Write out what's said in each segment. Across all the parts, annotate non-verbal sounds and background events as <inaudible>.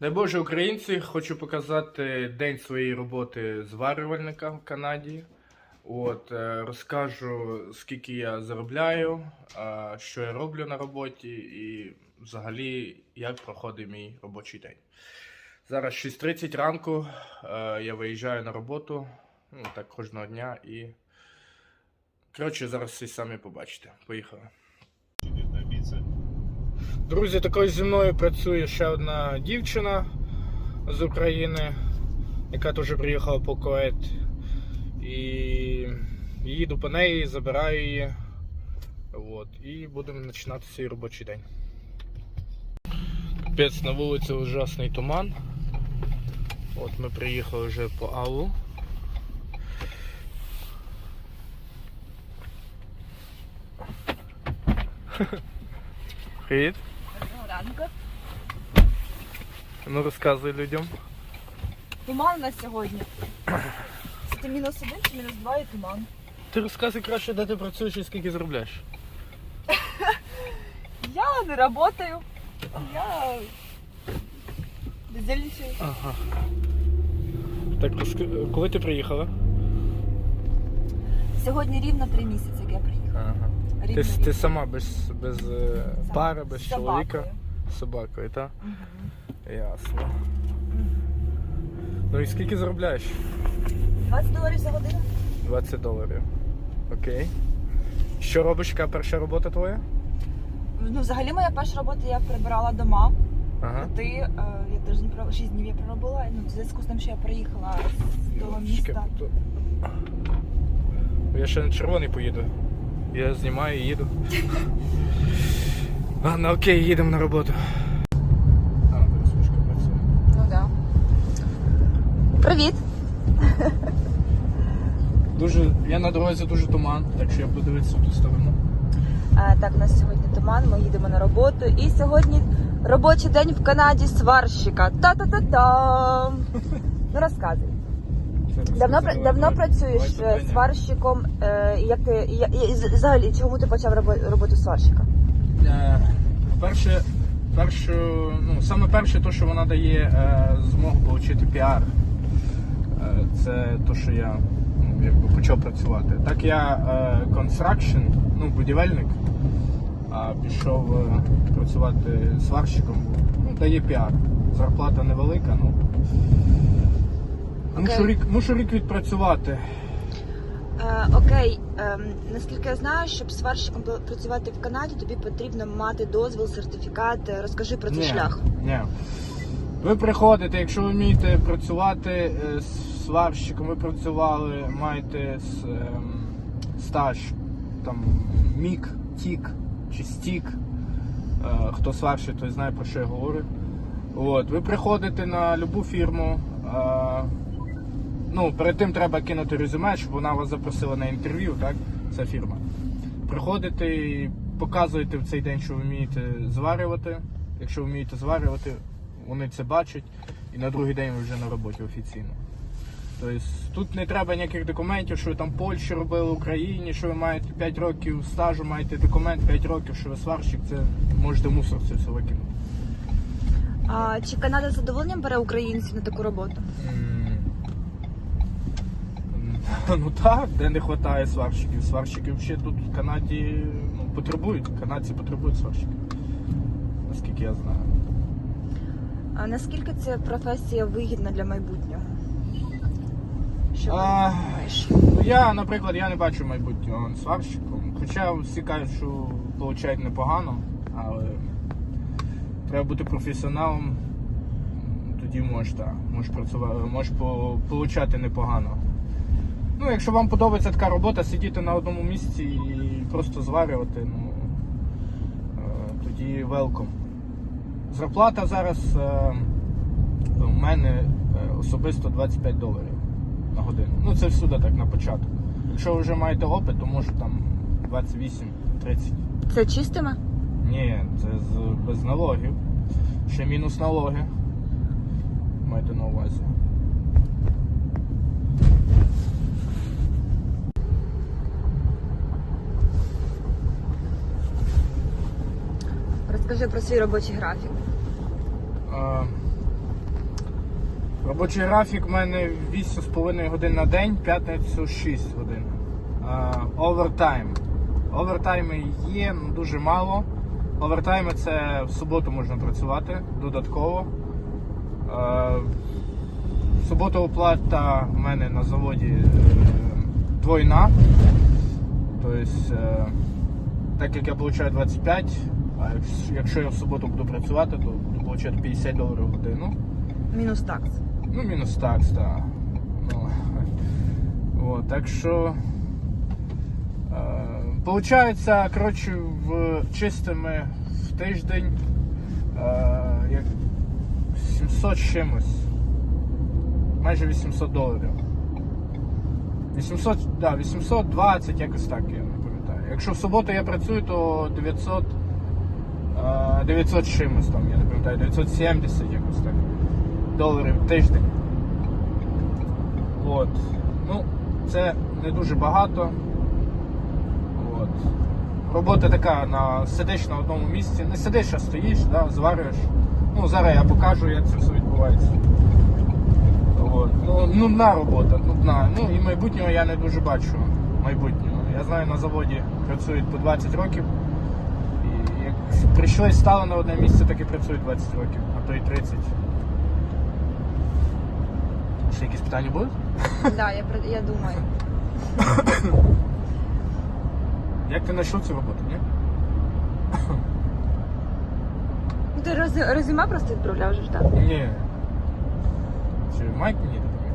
Дай Боже, українці, хочу показати день своєї роботи зварювальника в Канаді. От, е, розкажу, скільки я заробляю, що я роблю на роботі і взагалі як проходить мій робочий день. Зараз 6.30 ранку, е, я виїжджаю на роботу, ну так кожного дня і. Коротше, зараз всі самі побачите. Поїхали. Друзі, також зі мною працює ще одна дівчина з України, яка теж приїхала по Кует. І їду по неї, забираю її. От, і будемо починати свій робочий день. Капець, на вулиці ужасний туман. От ми приїхали вже по Алу. <laughs> Привіт. Ранку. Ну розказуй людям. Туман у нас сьогодні. Це мінус один чи мінус два і туман. Ти розказуй краще, де ти працюєш і скільки заробляєш. <laughs> Я не працюю. Я бездельничаю. Ага. Так, розк- коли ти приїхала? Сьогодні рівно три місяці, як я приїхала. Ага. Рівно, Ти, рівно. ти сама без, без е, пари, без З чоловіка, собакою. з собакою, так? Мгм. Ясно. Ну і скільки заробляєш? 20 доларів за годину. 20 доларів. Окей. Що робиш, яка перша робота твоя? Ну, взагалі моя перша робота я прибирала дома. Ага. Ти, е, я тиждень про 6 днів я проробила. Ну, в зв'язку з тим, що я приїхала з того міста. Я ще на червоний поїду. Я знімаю і їду. <laughs> Ладно, окей, їдемо на роботу. А. Ну да. Привіт. Дуже, я на дорозі дуже туман, так що я буду дивитися в ту сторону. Е, Так, у нас сьогодні туман, ми їдемо на роботу. І сьогодні робочий день в Канаді сварщика. Та-та-та-там! Ну розказуй. Давно, пра- давно працюєш е, сварщиком. Е, і як ти, і, і, і взагалі, чому ти почав робо- роботу сварщика? Е, Перше, перше, ну, саме перше, то, що вона дає е, змогу отримати піар. Е, це то, що я ну, якби почав працювати. Так я construction, ну, будівельник, а пішов працювати сварщиком. Ну, дає піар. Зарплата невелика, ну. Мушу рік, мушу рік відпрацювати. Е, окей, ем, наскільки я знаю, щоб сварщиком працювати в Канаді, тобі потрібно мати дозвіл, сертифікат. Е, Розкажи про цей Ні, шлях. Ні. Ви приходите, якщо ви вмієте працювати е, з сварщиком, ви працювали, маєте с- ем, стаж, там мік, тік чи стік. Е, Хто сварщик, той знає про що я говорю. От, ви приходите на любу фірму. е, Ну, перед тим треба кинути резюме, щоб вона вас запросила на інтерв'ю, так? Ця фірма. Приходите і показуєте в цей день, що ви вмієте зварювати. Якщо ви вмієте зварювати, вони це бачать, і на другий день ви вже на роботі офіційно. Тобто тут не треба ніяких документів, що ви там Польщі робили в Україні, що ви маєте 5 років стажу, маєте документ 5 років, що ви сварщик, це можете мусор це все викинути. А чи Канада з задоволенням бере українців на таку роботу? <laughs> Ну так, де не вистачає сварщиків. Сварщиків ще тут в Канаді ну, потребують. Канадці потребують сварщиків. Наскільки я знаю. А наскільки ця професія вигідна для майбутнього? Що А. Ну я, наприклад, я не бачу майбутнього сварщиком. Хоча всі кажуть, що получають непогано, але треба бути професіоналом. Тоді можеш так, можеш працювати, можеш по- получати непогано. Ну, якщо вам подобається така робота, сидіти на одному місці і просто зварювати, ну е, тоді велком. Зарплата зараз е, у мене е, особисто 25 доларів на годину. Ну це всюди так на початку. Якщо ви вже маєте опит, то може там 28-30. Це чистими? Ні, це з, без налогів. Ще мінус налоги. Маєте на увазі. Розкажи про свій робочий графік. Робочий графік в мене 8,5 годин на день, п'ятницю 6 годин. Е, Овертайм. Овертайми є ну, дуже мало. Овертайми це в суботу можна працювати додатково. Суботу оплата в мене на заводі е, двойна. Тобто, е, так як я отримую 25, а якщо- я в суботу буду працювати, то буду отримувати 50 доларів в годину. Мінус такс. Ну, мінус такс, так. Ну, от, так що. Е, получається, коротше, в чистими в тиждень е, як 700 чимось. Майже 800 доларів. 800, да, 820, якось так, я не пам'ятаю. Якщо в суботу я працюю, то 900, е, 900 чимось там, я не пам'ятаю, 970 якось так доларів в тиждень. От. Ну, це не дуже багато. От. Робота така, на, сидиш на одному місці. Не сидиш, а стоїш, да, зварюєш. Ну, зараз я покажу, як це все відбувається. От. Ну, нудна робота, нудна. Ну і майбутнього я не дуже бачу. Майбутнього. Я знаю, на заводі працюють по 20 років. І прийшли, стали на одне місце, так і працюють 20 років, а то й 30. Ще якісь питання будуть? Да, я, думаю. <coughs> Як ти знайшов цю роботу, ні? <coughs> Ну, Ти роз- резюме просто відправляв вже ж, так? Ні. Чи Майк мені допоміг?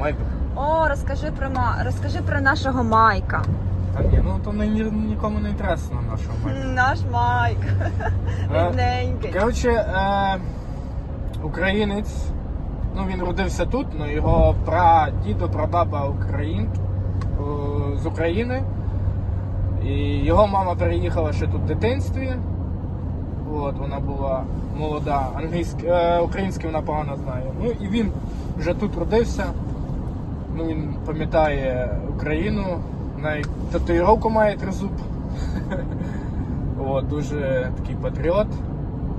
Майк допоміг. О, розкажи про ма... розкажи про нашого Майка. Та ні, ну то ні- нікому не інтересно нашого Майка. <laughs> Наш Майк. Е, Бідненький. Коротше, е, українець, ну він родився тут, але його прадідо, прабаба Україн, е, з України. І його мама переїхала ще тут в дитинстві. От, вона була молода, англійська, е, українську вона погано знає. Ну і він вже тут родився. Ну, він пам'ятає Україну, навіть татуїровку має тризуб. <laughs> От, дуже такий патріот.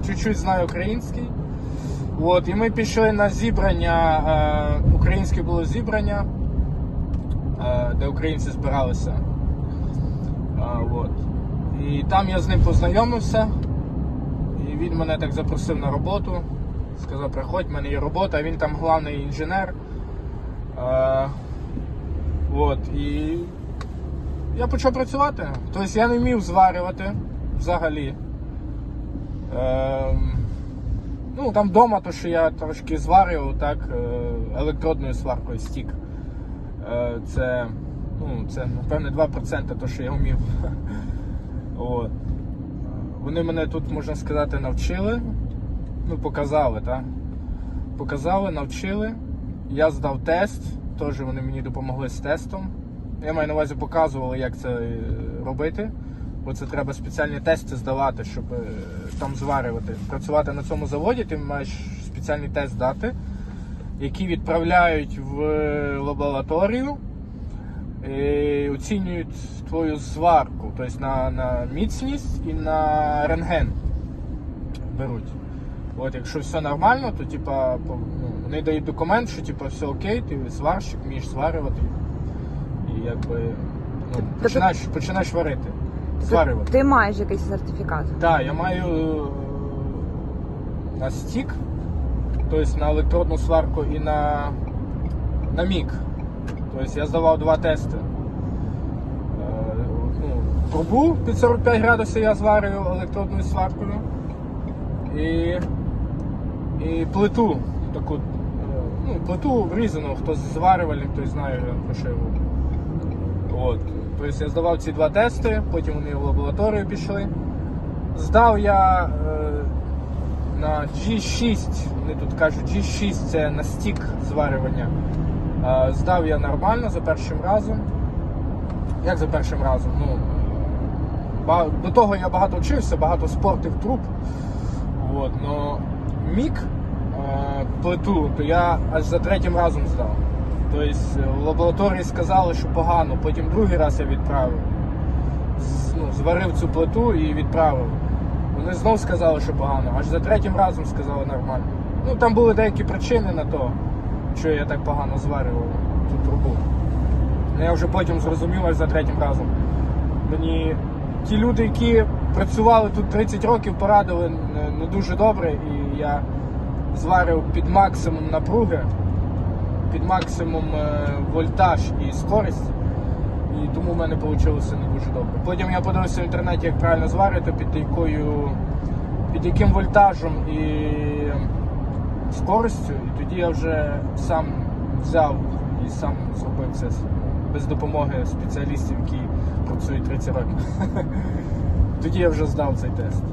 Чуть-чуть знає український. От, і ми пішли на зібрання, е, українське було зібрання, е, де українці збиралися. А, от. І там я з ним познайомився. І він мене так запросив на роботу. Сказав, приходь, в мене є робота, він там головний інженер. Е, от, і я почав працювати. Тобто я не вмів зварювати взагалі. Ем, ну, там вдома, то що я трошки зварював, так, е, електродною сваркою стік. Е, це, ну, це, напевне, 2% то, що я вмів. <laughs> От. Вони мене тут, можна сказати, навчили. Ну, показали, так? Показали, навчили. Я здав тест, теж вони мені допомогли з тестом. Я маю на увазі показували, як це е, робити. Бо це треба спеціальні тести здавати, щоб е, там зварювати. Працювати на цьому заводі, ти маєш спеціальний тест дати, який відправляють в лабораторію і оцінюють твою зварку, тобто на, на міцність і на рентген беруть. От, якщо все нормально, то типа, ну, вони дають документ, що типа все окей, ти сварщик, вмієш сварювати. Якби ну, починаєш, починаєш варити. Сварювати. Ти маєш якийсь сертифікат. Так, я маю е, на стік, тобто на електродну сварку і на, на мік. Тобто я здавав два тести. Е, ну, трубу під 45 градусів я зварюю електродною сваркою. І, і плиту таку. е, Ну, плиту врізану, хто зварювальник, той знає про що говорю. От. Тобто я здавав ці два тести, потім вони в лабораторію пішли. Здав я е, на G6, вони тут кажуть, G6 це на стік зварювання. Е, здав я нормально за першим разом. Як за першим разом? Ну, до того я багато вчився, багато спортив труб. От, но мік е, плиту, то я аж за третім разом здав. Тобто в лабораторії сказали, що погано, потім другий раз я відправив. Ну, зварив цю плиту і відправив. Вони знов сказали, що погано, аж за третім разом сказали нормально. Ну там були деякі причини на то. що я так погано зварив цю трубу. Ну, Я вже потім зрозумів аж за третім разом. Мені ті люди, які працювали тут 30 років, порадили не дуже добре, і я зварив під максимум напруги, під максимум е, вольтаж і скорість. І тому в мене вийшло не дуже добре. Потім я подивився в інтернеті, як правильно зварити, під якою, під яким вольтажем і скоростю. І тоді я вже сам взяв і сам зробив це без допомоги спеціалістів, які працюють 30 років. <laughs> Тоді я вже здав цей тест.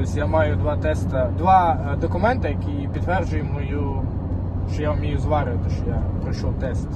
Такий. Тобто я маю два теста, два е, документи, які підтверджують мою, що я вмію зварювати, що я пройшов тест.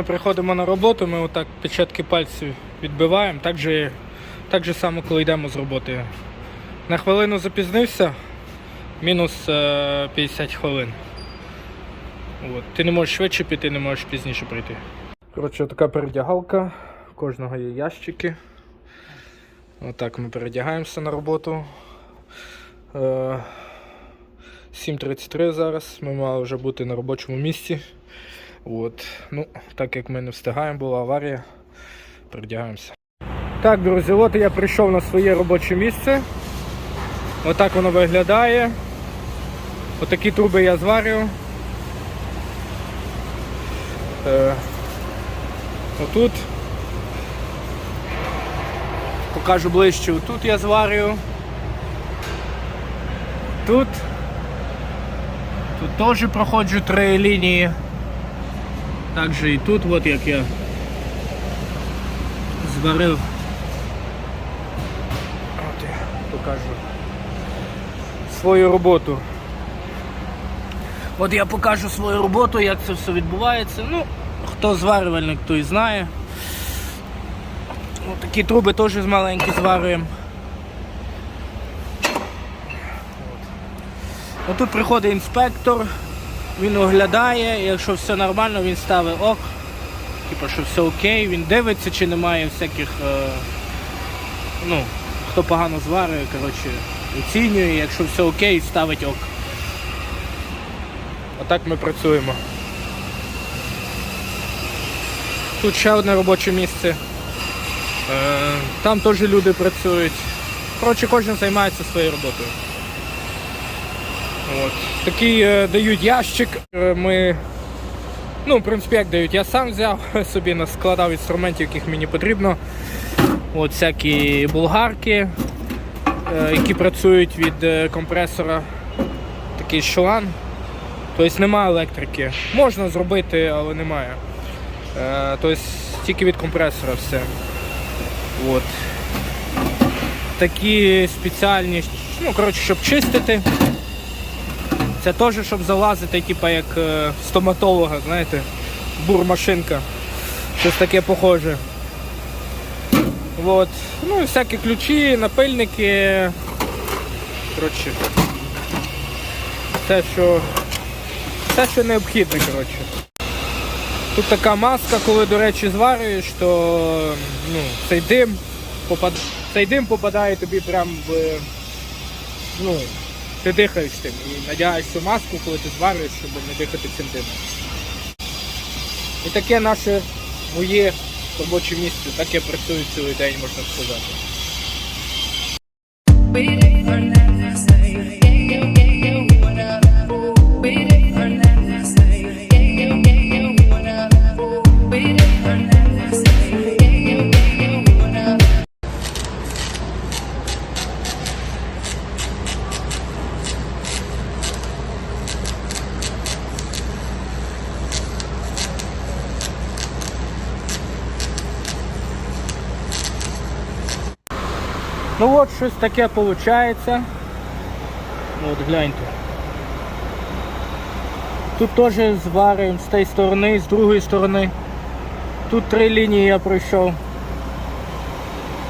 Ми приходимо на роботу, ми отак печатки пальців відбиваємо, так же, так же само, коли йдемо з роботи. На хвилину запізнився, мінус е, 50 хвилин. От. Ти не можеш швидше піти, не можеш пізніше прийти. Коротше, така передягалка, у кожного є ящики. Отак ми передягаємося на роботу. Е, 7.33 зараз. Ми мали вже бути на робочому місці. От. Ну, так як ми не встигаємо, була аварія, передягаємося. Так, друзі, от я прийшов на своє робоче місце. Отак воно виглядає. Отакі труби я зварю. Е, отут. Покажу ближче. Тут я зварю. Тут. Тут теж проходжу три лінії. Також і тут, от як я зварив. От я покажу свою роботу. От я покажу свою роботу, як це все відбувається. Ну, хто зварювальник, той знає. От такі труби теж з маленькі зварюємо. От. Тут приходить інспектор. Він оглядає, якщо все нормально, він ставить ок. Типу, що все окей, він дивиться, чи немає всяких. Е, ну, хто погано зварює, коротше, оцінює, якщо все окей, ставить ок. Отак ми працюємо. Тут ще одне робоче місце. Е, там теж люди працюють. Коротше, кожен займається своєю роботою. От. Такий е, дають ящик. Е, ми, ну, в принципі, як дають, я сам взяв <laughs> собі наскладав інструментів, яких мені потрібно. От всякі болгарки, е, які працюють від компресора. Такий шланг. Тобто немає електрики. Можна зробити, але немає. Тобто тільки від компресора все. От. Такі спеціальні, ну, коротше, щоб чистити. Це теж, щоб залазити, типу як е, стоматолога, знаєте, бурмашинка. Щось таке похоже. Вот. Ну і всякі ключі, напильники. Коротше. Все, що. Все, що необхідне, коротше. Тут така маска, коли, до речі, зварюєш, то ну, цей дим попад... цей дим попадає тобі прям в. Ну, ти дихаєш тим і надягаєш цю маску, коли ти зварюєш, щоб не дихати цим димом. І таке наше моє робоче місце, так я працюю цілий день, можна сказати. Ну от щось таке виходить. От гляньте. Тут теж зварюємо з тієї сторони, з другої сторони. Тут три лінії я пройшов.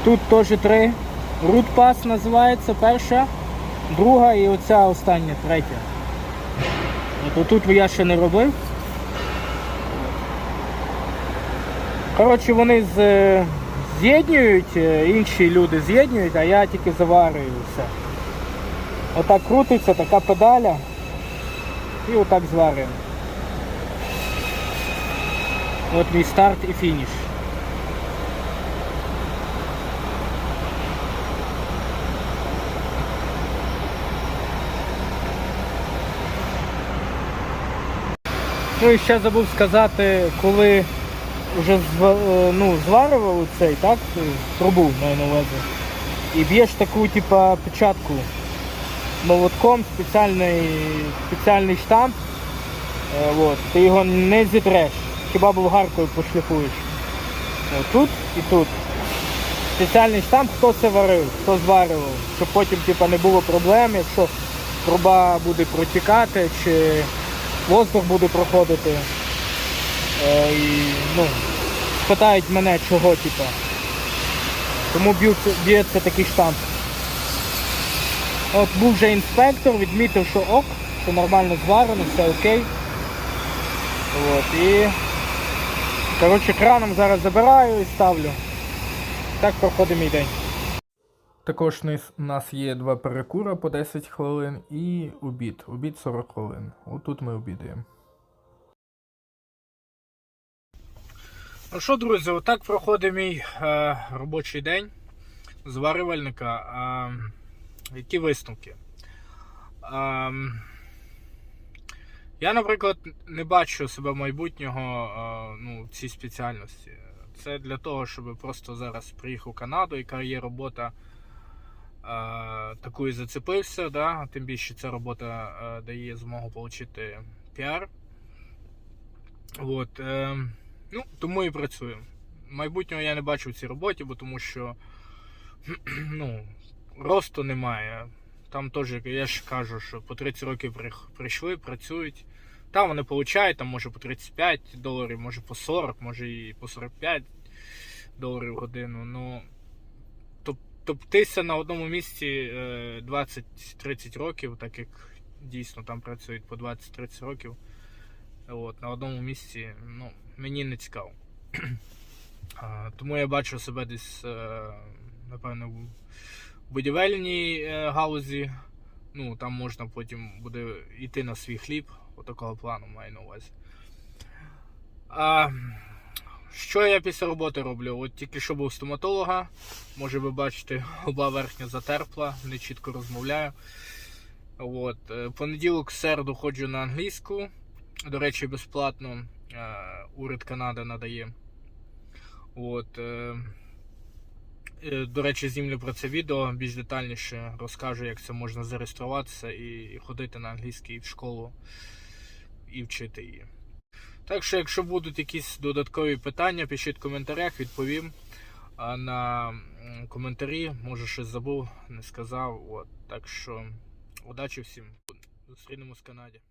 Тут теж три. Pass називається перша, друга і оця остання, третя. От тут я ще не робив. Коротше, вони з, е, з'єднюють, е, інші люди з'єднують, а я тільки заварюю все. Отак крутиться, така педаля. І отак зварюємо. От мій старт і фініш. Ну і ще забув сказати, коли вже е, ну, зварювали цей, так, трубу маю на увазі. І б'єш таку, типа, печатку молотком, спеціальний, спеціальний штамп. Е, от, ти його не зітреш, хіба болгаркою пошліфуєш. Тут і тут. Спеціальний штамп, хто це варив, хто зварював, щоб потім типа, не було проблем, якщо труба буде протікати чи воздух буде проходити. Е, і, ну, спитають мене чого, типа. Тому б'ється такий штамп. От був вже інспектор, відмітив, що ок, що нормально зварено, все окей. От, і коротше, краном зараз забираю і ставлю. Так проходить мій день. Також у нас є два перекура по 10 хвилин і обід. Обід 40 хвилин. Отут ми обідаємо. Ну що, друзі, отак проходить мій е, робочий день зварювальника. Е, які висновки? Е, я, наприклад, не бачу себе майбутнього е, ну, в цій спеціальності. Це для того, щоб просто зараз приїхав в Канаду, яка є робота. е, і зацепився, да? тим більше ця робота е, дає змогу отримати піар. От, е, ну, тому і працюю. Майбутнього я не бачу в цій роботі, бо тому що <clears throat> ну, росту немає. Там теж, я ж кажу, що по 30 років при- прийшли, працюють. Там вони получають, там може по 35 доларів, може по 40, може і по 45 доларів в годину. Ну, топ- топтися на одному місці е, 20-30 років, так як дійсно там працюють по 20-30 років. От, на одному місці, ну, мені не цікаво. Тому я бачу себе десь, е, напевно, в будівельній е, галузі. Ну, там можна потім буде йти на свій хліб, отакого плану маю на увазі. А, що я після роботи роблю? От тільки що був стоматолога, може ви бачите, губа верхня затерпла, не чітко розмовляю. От. е, Понеділок, середу ходжу на англійську. До речі, безплатно уряд Канади надає. От, е, е, до речі, знімлю про це відео більш детальніше розкажу, як це можна зареєструватися і ходити на англійський в школу і вчити її. Так що, якщо будуть якісь додаткові питання, пишіть в коментарях, відповім а на коментарі. Може, щось забув, не сказав. От, так що, удачі всім. Зустрінемось в Канаді.